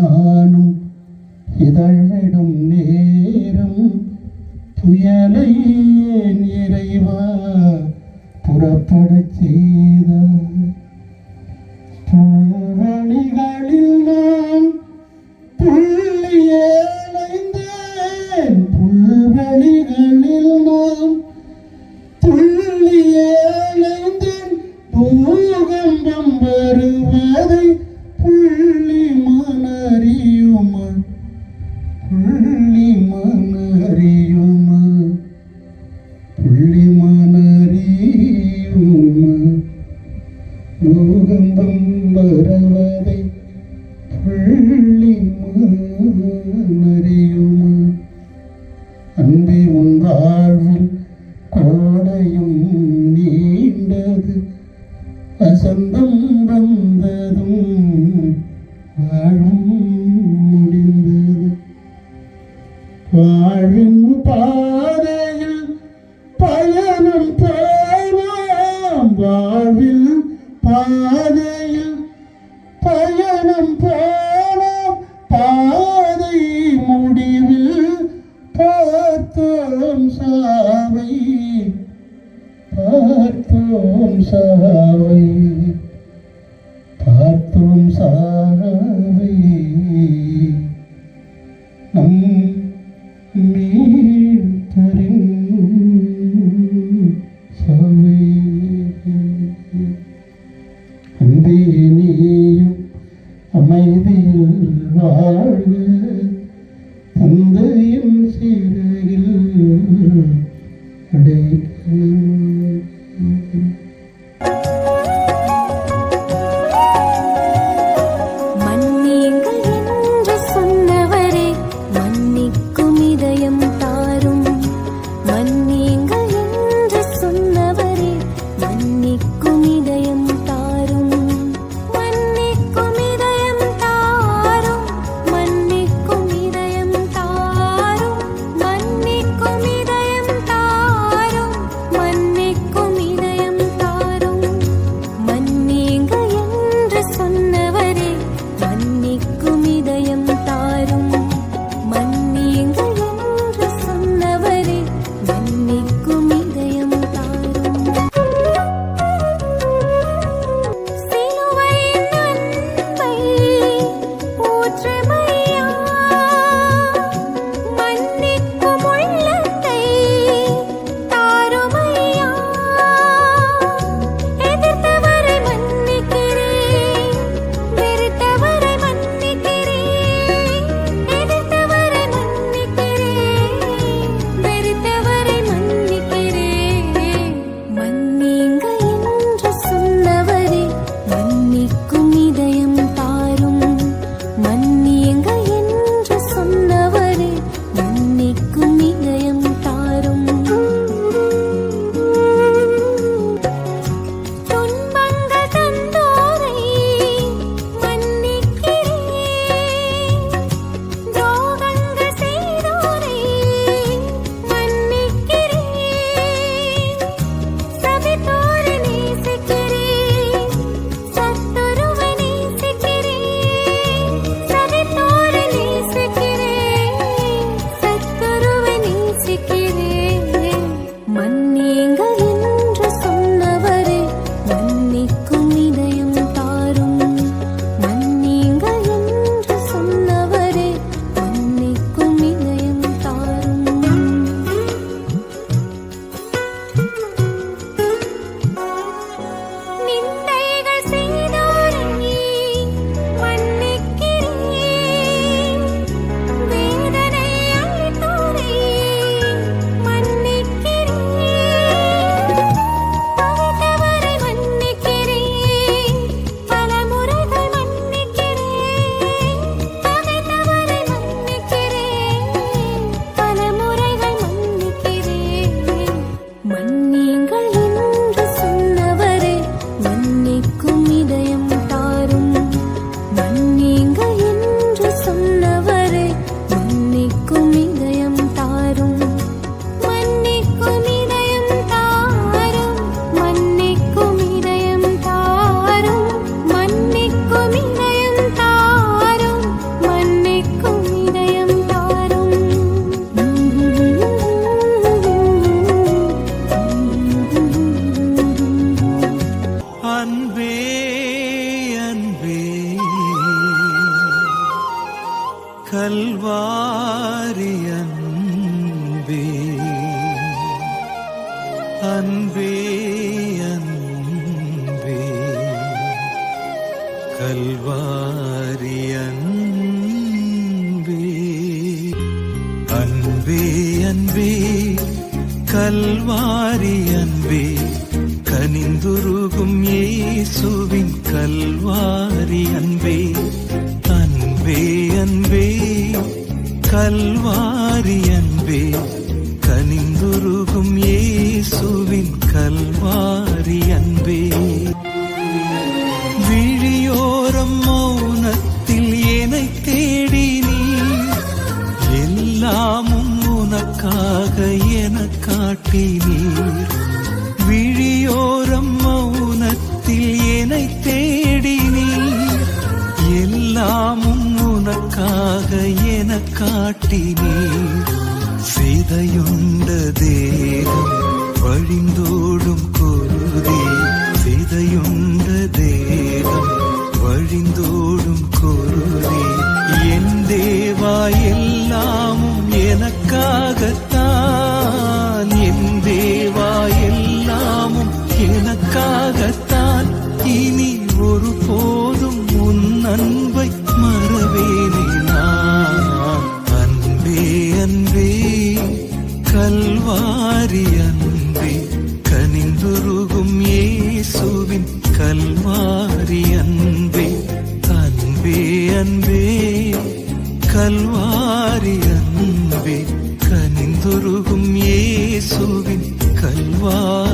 நானும் இதழ்விடும் நேரம் புயலை ஏன் இறைவா புறப்பட செய்த? பூவணிகளில் நான் புள்ளியேலைந்தேன் புல்வெளிகளில் நான் துள்ளியேலைந்தேன் பூகம்பம் வருவதை புள்ளி சொந்தம் வந்ததும் வாழும் முடிந்தது. வாழும் பாதையில் பயணம் போனாம். வாழ்வில் பாதையில் பயணம் போ பார்த்தோம் சாவை பார்த்தோம் சாவை நம் மீட்டரின் சாவை. அன்பே நீயும் அமைதியில் வாழ்க தந்தையின் சீரையில் அடைக்க need அன்பே அன்பே. கல்வாரி அன்பே. அன்பே அன்பே. கல்வாரி அன்பே. கனிந்துருகும் இயேசுவின் கல்வாரி அன்பே. அன்பே அன்பே. கல்வாரி உனக்காக என காட்டினீர். விழியோரம் மௌனத்தில் என்னை தேடினீர். எல்லாமும் உனக்காக என காட்டினீர். சிதையுண்ட தேகம் வழிந்தோடும் கொருதே. சிதையுண்ட தேகம் வழிந்தோடும் கொருதே. என் தேவ அன்பே கல்வாரி அன்பே கனிந்துருகும் ஏசுவின் கல்வாரி